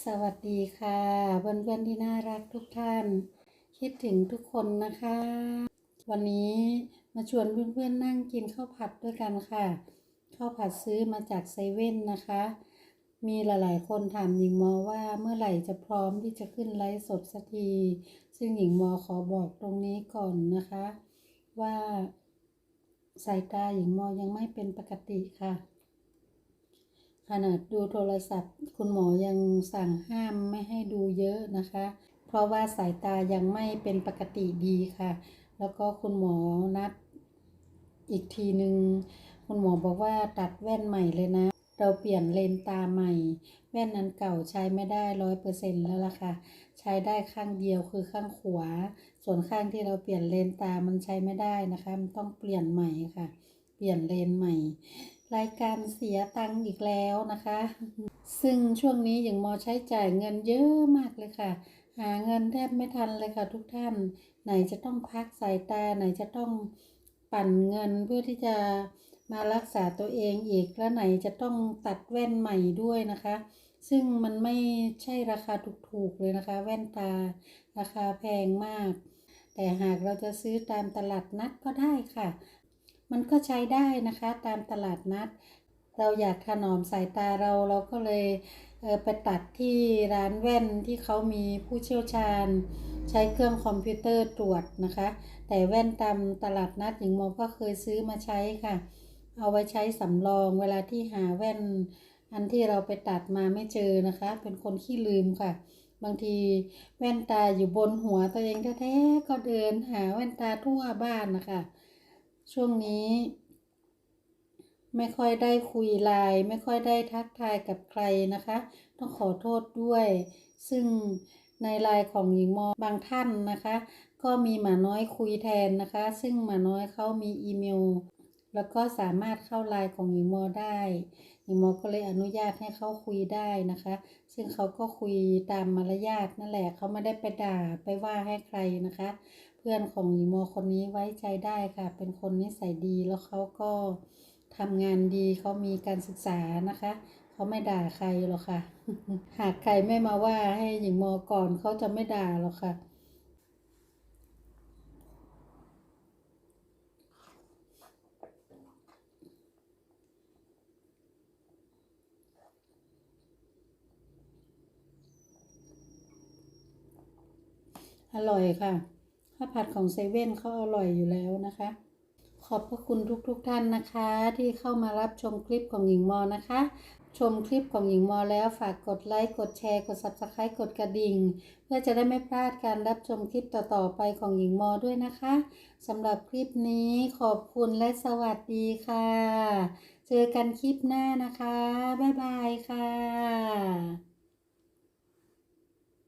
สวัสดีค่ะเพื่อนๆที่น่ารักทุกท่าน คิดถึงทุกคนนะคะ วันนี้มาชวนเพื่อนๆนั่งกินข้าวผัดด้วยกันค่ะข้าวผัดซื้อมาจากเซเว่นนะคะ มีหลายๆ คนถามหญิงมอว่าเมื่อไหร่จะพร้อมที่จะขึ้นไลฟ์สดสักที ซึ่งหญิงมอขอบอกตรงนี้ก่อนนะคะ ว่าสายตาหญิงมอยังไม่เป็นปกติค่ะ ขนาดดูโทรศัพท์ คุณหมอยังสั่งห้ามไม่ให้ดูเยอะนะคะ เพราะว่าสายตายังไม่เป็นปกติดีค่ะ แล้วก็คุณหมอนัดอีกทีหนึ่งคุณหมอบอกว่าตัดแว่นใหม่เลยนะ เราเปลี่ยนเลนตาใหม่ แว่นนั้นเก่าใช้ไม่ได้ร้อยเปอร์เซ็นแล้วล่ะค่ะ ใช้ได้ข้างเดียวคือข้างขวา ส่วนข้างที่เราเปลี่ยนเลนตามันใช้ไม่ได้นะคะ มันต้องเปลี่ยนใหม่ค่ะ เปลี่ยนเลนใหม่ รายการเสียตังค์อีกแล้วนะคะ ซึ่งช่วงนี้อย่างมอใช้จ่ายเงินเยอะมากเลยค่ะ หาเงินแทบไม่ทันเลยค่ะทุกท่าน ไหนจะต้องพักสายตาไหนจะต้องปั่นเงินเพื่อที่จะมารักษาตัวเองอีกแล้วไหนจะต้องตัดแว่นใหม่ด้วยนะคะ ซึ่งมันไม่ใช่ราคาถูกๆเลยนะคะ แว่นตาราคาแพงมาก แต่หากเราจะซื้อตามตลาดนัดก็ได้ค่ะ มันก็ใช้ได้นะคะตามตลาดนัด เราอยากถนอมสายตาเราเราก็เลยเไปตัดที่ร้านแว่นที่เขามีผู้เชี่ยวชาญ ใช้เครื่องคอมพิวเตอร์ตรวจนะคะ แต่แว่นตามตลาดนัดหญิงโมก็เคยซื้อมาใช้ค่ะ เอาไว้ใช้สำรองเวลาที่หาแว่น อันที่เราไปตัดมาไม่เจอนะคะ เป็นคนขี้ลืมค่ะ บางทีแว่นตาอยู่บนหัวตัวเองแท้ๆก็เดินหาแว่นตาทั่วบ้านนะคะ ช่วงนี้ ไม่ค่อยได้คุยไลน์ไม่ค่อยได้ทักทายกับใครนะคะ ต้องขอโทษด้วย ซึ่งในไลน์ของหญิงมอบางท่านนะคะ ก็มีหมาน้อยคุยแทนนะคะ ซึ่งหมาน้อยเขามีอีเมล แล้วก็สามารถเข้าไลน์ของหญิงมอได้หญิงมอก็เลยอนุญาตให้เขาคุยได้นะคะ ซึ่งเขาก็คุยตามมารยาทนั่นแหละเขาไม่ได้ไปด่าไปว่าให้ใครนะคะ พื่อนของหญิงมคนนี้ไว้ใจได้ค่ะ เป็นคนนิสัยดีแล้วเขาก็ทำงานดีเขามีการศึกษานะคะ เขาไม่ด่าใครหรอกค่ะ หากใครไม่มาว่าให้หญิงมก่อนเขาจะไม่ด่าหรอกค่ะอร่อยค่ะ ข้าวผัดของเซเว่นเขาอร่อยอยู่แล้วนะคะ ขอบพระคุณทุกๆทท่านนะคะ ที่เข้ามารับชมคลิปของหญิงมอนะคะ ชมคลิปของหญิงมอแล้วฝากกดไลค์กดแชร์กด subscribe กดกระดิ่ง เพื่อจะได้ไม่พลาดการรับชมคลิปต่อๆไปของหญิงมอด้วยนะคะสำหรับคลิปนี้ขอบคุณและสวัสดีค่ะ เจอกันคลิปหน้านะคะบ๊ายบายค่ะ